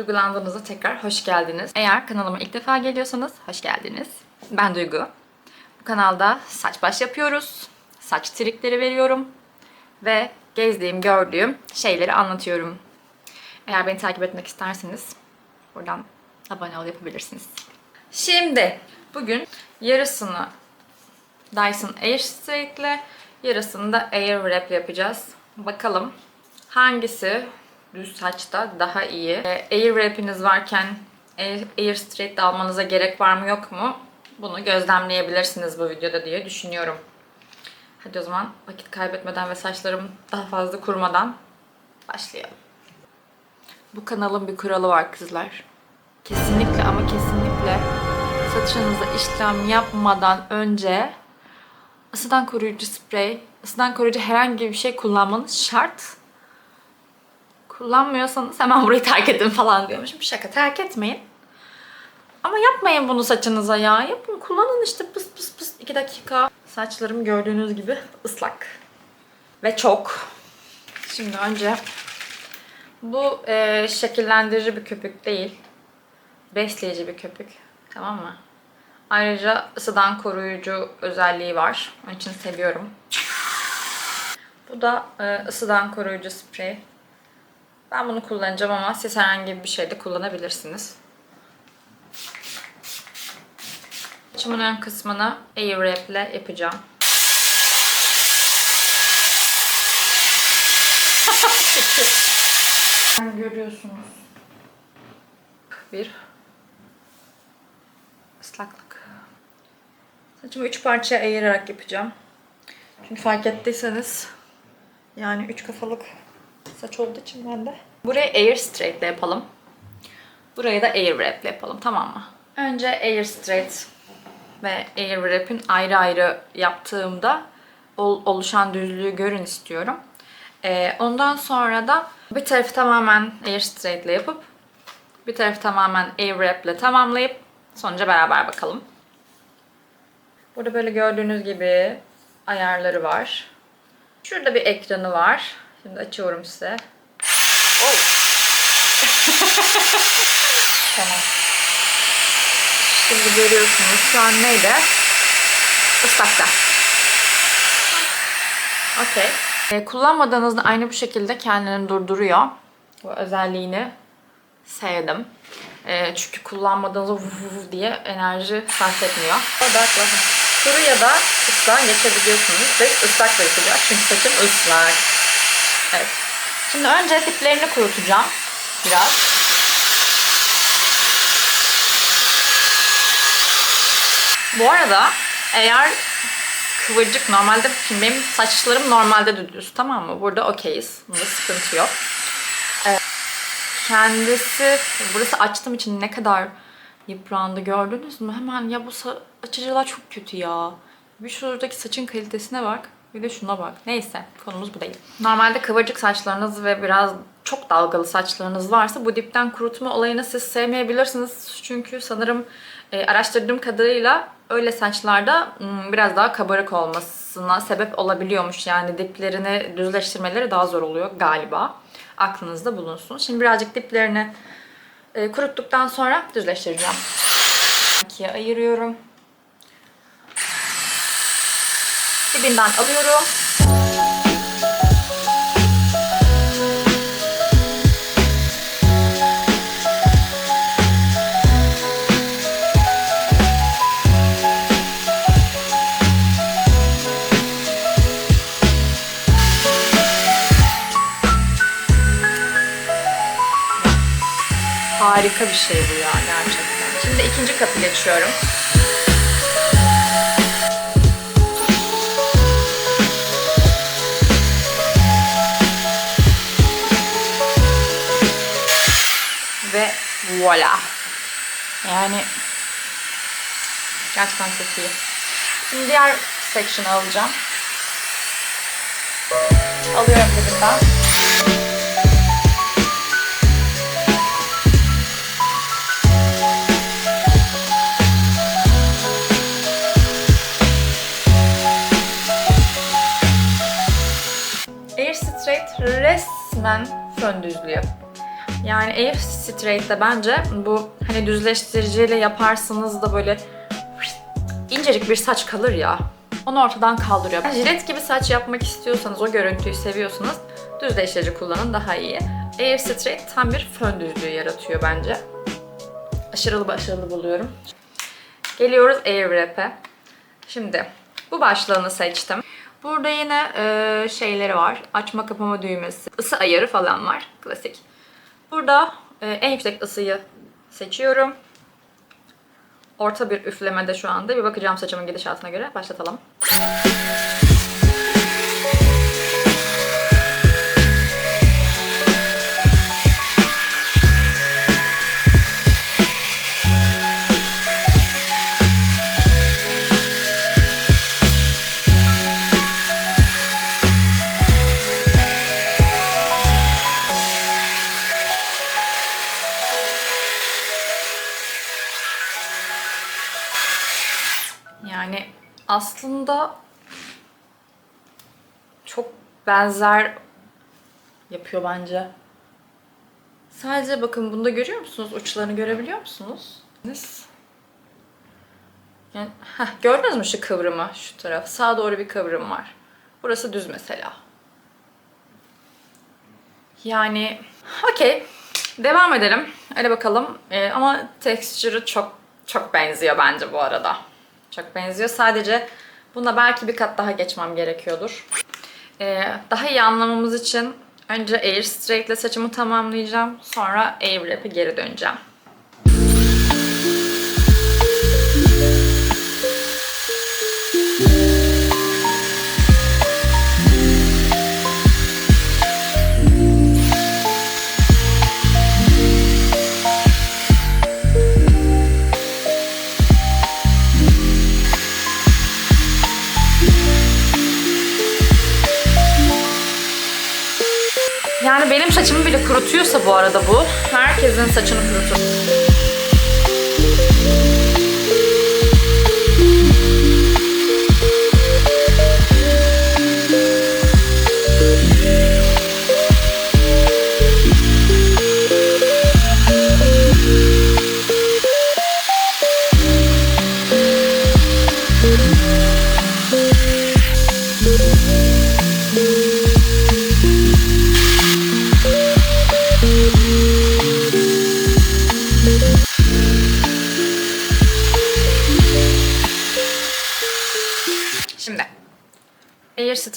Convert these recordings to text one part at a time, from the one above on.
Duygulandığınızda tekrar hoş geldiniz. Eğer kanalıma ilk defa geliyorsanız hoş geldiniz. Ben Duygu. Bu kanalda saç baş yapıyoruz. Saç trikleri veriyorum. Ve gezdiğim, gördüğüm şeyleri anlatıyorum. Eğer beni takip etmek isterseniz buradan abone ol yapabilirsiniz. Şimdi bugün yarısını Dyson Airstreak ile yarısını da Airwrap yapacağız. Bakalım hangisi düz saçta daha iyi. Ee, Airwrap'iniz varken Air, Airstreak de almanıza gerek var mı yok mu? Bunu gözlemleyebilirsiniz bu videoda diye düşünüyorum. Hadi o zaman vakit kaybetmeden ve saçlarım daha fazla kurumadan başlayalım. Bu kanalın bir kuralı var kızlar. Kesinlikle ama kesinlikle saçınıza işlem yapmadan önce ısıdan koruyucu sprey, ısıdan koruyucu herhangi bir şey kullanmanız şart. Kullanmıyorsanız hemen burayı terk edin falan diyormuşum. Şaka terk etmeyin. Ama yapmayın bunu saçınıza ya. Yapın kullanın işte pıs pıs pıs 2 dakika. Saçlarım gördüğünüz gibi ıslak. Ve çok. Şimdi önce bu e, şekillendirici bir köpük değil. Besleyici bir köpük. Tamam mı? Ayrıca ısıdan koruyucu özelliği var. Onun için seviyorum. Bu da e, ısıdan koruyucu sprey. Ben bunu kullanacağım ama siz herhangi bir şeyde kullanabilirsiniz. Saçımın ön kısmını Airwrap ile yapacağım. Görüyorsunuz. Bir ıslaklık. Saçımı üç parçaya ayırarak yapacağım. Çünkü fark ettiyseniz yani üç kafalık saç olduğu için ben de. Burayı Air Straight ile yapalım. Burayı da Air Wrap ile yapalım tamam mı? Önce Air Straight ve Air Wrap'in ayrı ayrı yaptığımda ol- oluşan düzlüğü görün istiyorum. Ee, ondan sonra da bir tarafı tamamen Air Straight ile yapıp bir tarafı tamamen Air Wrap ile tamamlayıp sonuca beraber bakalım. Burada böyle gördüğünüz gibi ayarları var. Şurada bir ekranı var. Şimdi açıyorum size. Oh. tamam. Şimdi görüyorsunuz şu an neydi? Islakta. Okey. E, kullanmadığınızda aynı bu şekilde kendini durduruyor. Bu özelliğini sevdim. E, çünkü kullanmadığınızda vuf diye enerji sarf etmiyor. Odakla. Kuru ya da ıslak geçebiliyorsunuz. Ve ıslak da yapacak çünkü saçım ıslak. Evet. Şimdi önce diplerini kurutacağım biraz. Bu arada eğer kıvırcık normalde benim saçlarım normalde de düz tamam mı? Burada okeyiz. Bunda sıkıntı yok. Kendisi burası açtığım için ne kadar yıprandı gördünüz mü? Hemen ya bu açıcılar çok kötü ya. Bir şuradaki saçın kalitesine bak. Bir de şuna bak. Neyse konumuz bu değil. Normalde kıvırcık saçlarınız ve biraz çok dalgalı saçlarınız varsa bu dipten kurutma olayını siz sevmeyebilirsiniz. Çünkü sanırım e, araştırdığım kadarıyla öyle saçlarda hmm, biraz daha kabarık olmasına sebep olabiliyormuş. Yani diplerini düzleştirmeleri daha zor oluyor galiba. Aklınızda bulunsun. Şimdi birazcık diplerini e, kuruttuktan sonra düzleştireceğim. İkiye ayırıyorum. Dibinden alıyorum. Harika bir şey bu ya gerçekten. Şimdi ikinci katı geçiyorum. Voila. Yani gerçekten çok iyi. Şimdi diğer section alacağım. Alıyorum dibinden. Air Straight resmen fön düzlüyor. Yani Air Straight'te bence bu hani düzleştiriciyle yaparsınız da böyle incecik bir saç kalır ya. Onu ortadan kaldırıyor. Yani jilet gibi saç yapmak istiyorsanız, o görüntüyü seviyorsanız düzleştirici kullanın daha iyi. Air Straight tam bir fön düzlüğü yaratıyor bence. Aşırılı başarılı buluyorum. Geliyoruz Airwrap'e. Şimdi bu başlığını seçtim. Burada yine e, şeyleri var. Açma kapama düğmesi, ısı ayarı falan var. Klasik. Burada e, en yüksek ısıyı seçiyorum. Orta bir üflemede şu anda. Bir bakacağım saçımın gidişatına göre. Başlatalım. Aslında çok benzer yapıyor bence. Sadece bakın bunda görüyor musunuz? Uçlarını görebiliyor musunuz? Yani, heh, gördünüz mü şu kıvrımı? Şu taraf. Sağa doğru bir kıvrım var. Burası düz mesela. Yani okey. Devam edelim. Hadi bakalım. Ee, ama texture'ı çok çok benziyor bence bu arada. Çok benziyor. Sadece buna belki bir kat daha geçmem gerekiyordur. Ee, daha iyi anlamamız için önce Air Straight ile saçımı tamamlayacağım. Sonra Air Wrap'e geri döneceğim. Yani benim saçımı bile kurutuyorsa bu arada bu, herkesin saçını kurutur.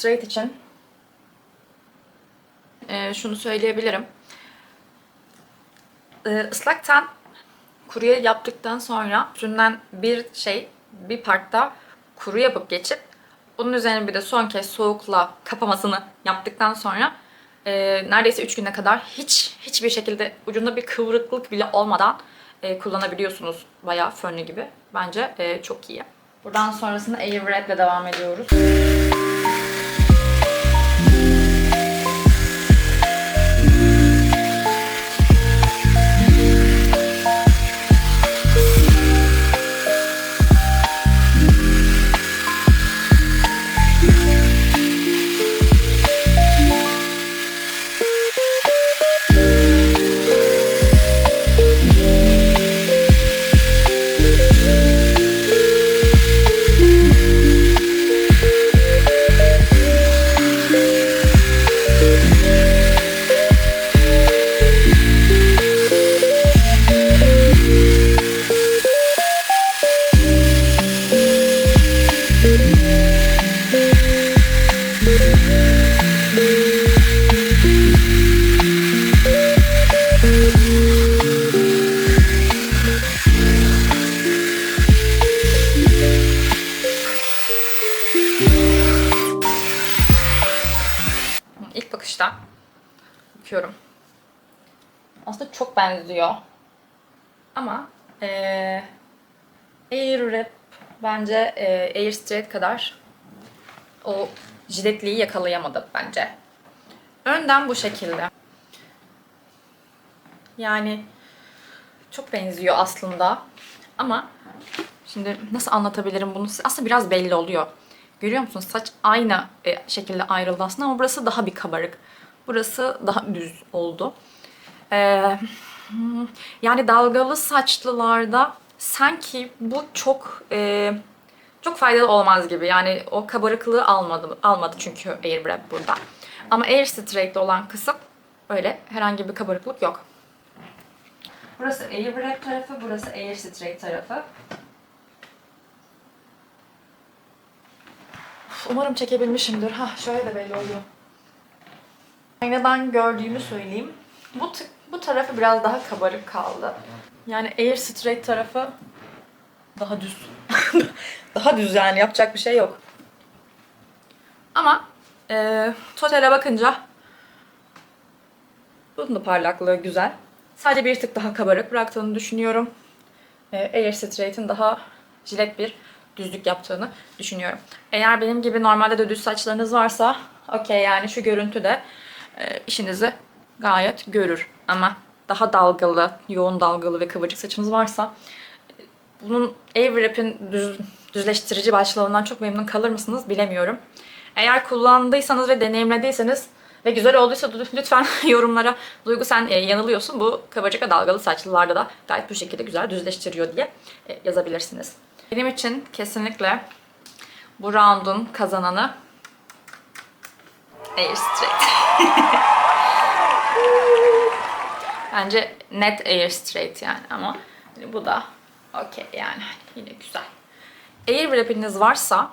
Air Straight için e, şunu söyleyebilirim. E, ıslaktan kuruya yaptıktan sonra üstünden bir şey bir partta kuru yapıp geçip bunun üzerine bir de son kez soğukla kapamasını yaptıktan sonra e, neredeyse 3 güne kadar hiç hiçbir şekilde ucunda bir kıvrıklık bile olmadan e, kullanabiliyorsunuz. Bayağı fönlü gibi. Bence e, çok iyi. Buradan sonrasında Airwrap ile devam ediyoruz. Bakıyorum. Aslında çok benziyor. Ama eee Air Wrap bence eee, Air Straight kadar o jiletliği yakalayamadı bence. Önden bu şekilde. Yani çok benziyor aslında. Ama şimdi nasıl anlatabilirim bunu? Aslında biraz belli oluyor. Görüyor musunuz? Saç aynı e, şekilde ayrıldı aslında ama burası daha bir kabarık. Burası daha düz oldu. Ee, yani dalgalı saçlılarda sanki bu çok e, çok faydalı olmaz gibi. Yani o kabarıklığı almadı almadı çünkü Airwrap burada. Ama Air Straight'te olan kısım öyle herhangi bir kabarıklık yok. Burası Airwrap tarafı, burası Air Straight tarafı. Umarım çekebilmişimdir. Ha şöyle de belli oluyor. Aynadan gördüğümü söyleyeyim. Bu bu tarafı biraz daha kabarık kaldı. Yani Air Straight tarafı daha düz. daha düz yani yapacak bir şey yok. Ama e, totale bakınca bunun da parlaklığı güzel. Sadece bir tık daha kabarık bıraktığını düşünüyorum. E, Air Straight'in daha jilet bir düzlük yaptığını düşünüyorum. Eğer benim gibi normalde de düz saçlarınız varsa okey yani şu görüntü de e, işinizi gayet görür. Ama daha dalgalı, yoğun dalgalı ve kıvırcık saçınız varsa bunun Airwrap'in düz, düzleştirici başlığından çok memnun kalır mısınız bilemiyorum. Eğer kullandıysanız ve deneyimlediyseniz ve güzel olduysa lütfen yorumlara Duygu sen e, yanılıyorsun bu kıvırcık ve dalgalı saçlılarda da gayet bu şekilde güzel düzleştiriyor diye e, yazabilirsiniz. Benim için kesinlikle bu round'un kazananı Air Straight. Bence net Air Straight yani ama bu da okey yani yine güzel. Air wrap'iniz varsa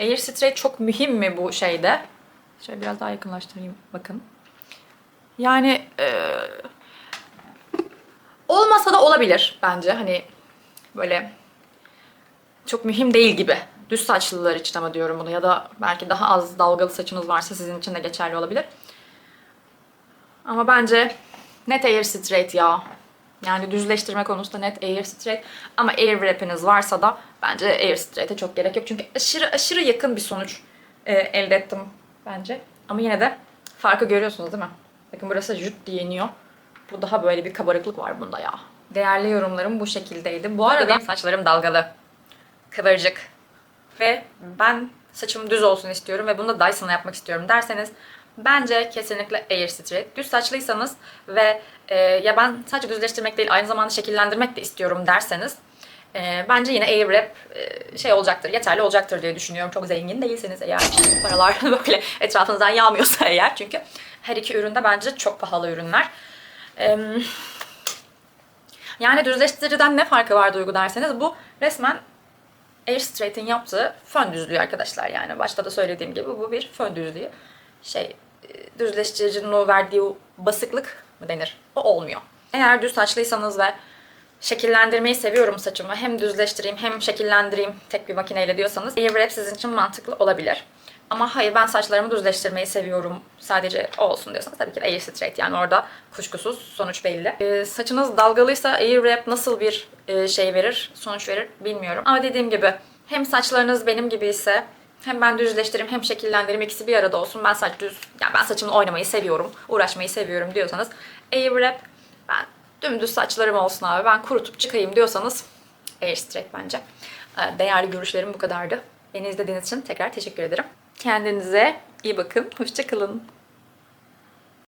Air Straight çok mühim mi bu şeyde? Şöyle biraz daha yakınlaştırayım bakın. Yani eee, olmasa da olabilir bence. Hani böyle çok mühim değil gibi. Düz saçlılar için ama diyorum bunu ya da belki daha az dalgalı saçınız varsa sizin için de geçerli olabilir. Ama bence net Air Straight ya. Yani düzleştirme konusunda net Air Straight. Ama Air Wrap'iniz varsa da bence Air Straight'e çok gerek yok. Çünkü aşırı aşırı yakın bir sonuç e, elde ettim bence. Ama yine de farkı görüyorsunuz değil mi? Bakın burası jüt diye iniyor. Bu daha böyle bir kabarıklık var bunda ya. Değerli yorumlarım bu şekildeydi. Bu arada saçlarım dalgalı, kıvırcık ve ben saçım düz olsun istiyorum ve bunu da Dyson'la yapmak istiyorum derseniz bence kesinlikle Air Straight. Düz saçlıysanız ve e, ya ben sadece düzleştirmek değil aynı zamanda şekillendirmek de istiyorum derseniz e, bence yine Air Wrap e, şey olacaktır, yeterli olacaktır diye düşünüyorum. Çok zengin değilseniz eğer paralar böyle etrafınızdan yağmıyorsa eğer çünkü her iki üründe bence çok pahalı ürünler. Eee yani düzleştiriciden ne farkı var Duygu derseniz bu resmen Air Straight'in yaptığı fön düzlüğü arkadaşlar yani. Başta da söylediğim gibi bu bir fön düzlüğü. Şey e, düzleştiricinin o verdiği basıklık mı denir? O olmuyor. Eğer düz saçlıysanız ve şekillendirmeyi seviyorum saçımı. Hem düzleştireyim hem şekillendireyim tek bir makineyle diyorsanız Air Wrap sizin için mantıklı olabilir. Ama hayır ben saçlarımı düzleştirmeyi seviyorum. Sadece o olsun diyorsanız tabii ki Air Straight. Yani orada kuşkusuz sonuç belli. Ee, saçınız dalgalıysa Air Wrap nasıl bir şey verir, sonuç verir bilmiyorum. Ama dediğim gibi hem saçlarınız benim gibi ise hem ben düzleştireyim hem şekillendireyim ikisi bir arada olsun. Ben saç düz, yani ben saçımla oynamayı seviyorum, uğraşmayı seviyorum diyorsanız Air Wrap ben dümdüz saçlarım olsun abi ben kurutup çıkayım diyorsanız Air Straight bence. Ee, Değerli görüşlerim bu kadardı. Beni izlediğiniz için tekrar teşekkür ederim. Kendinize iyi bakın. Hoşçakalın.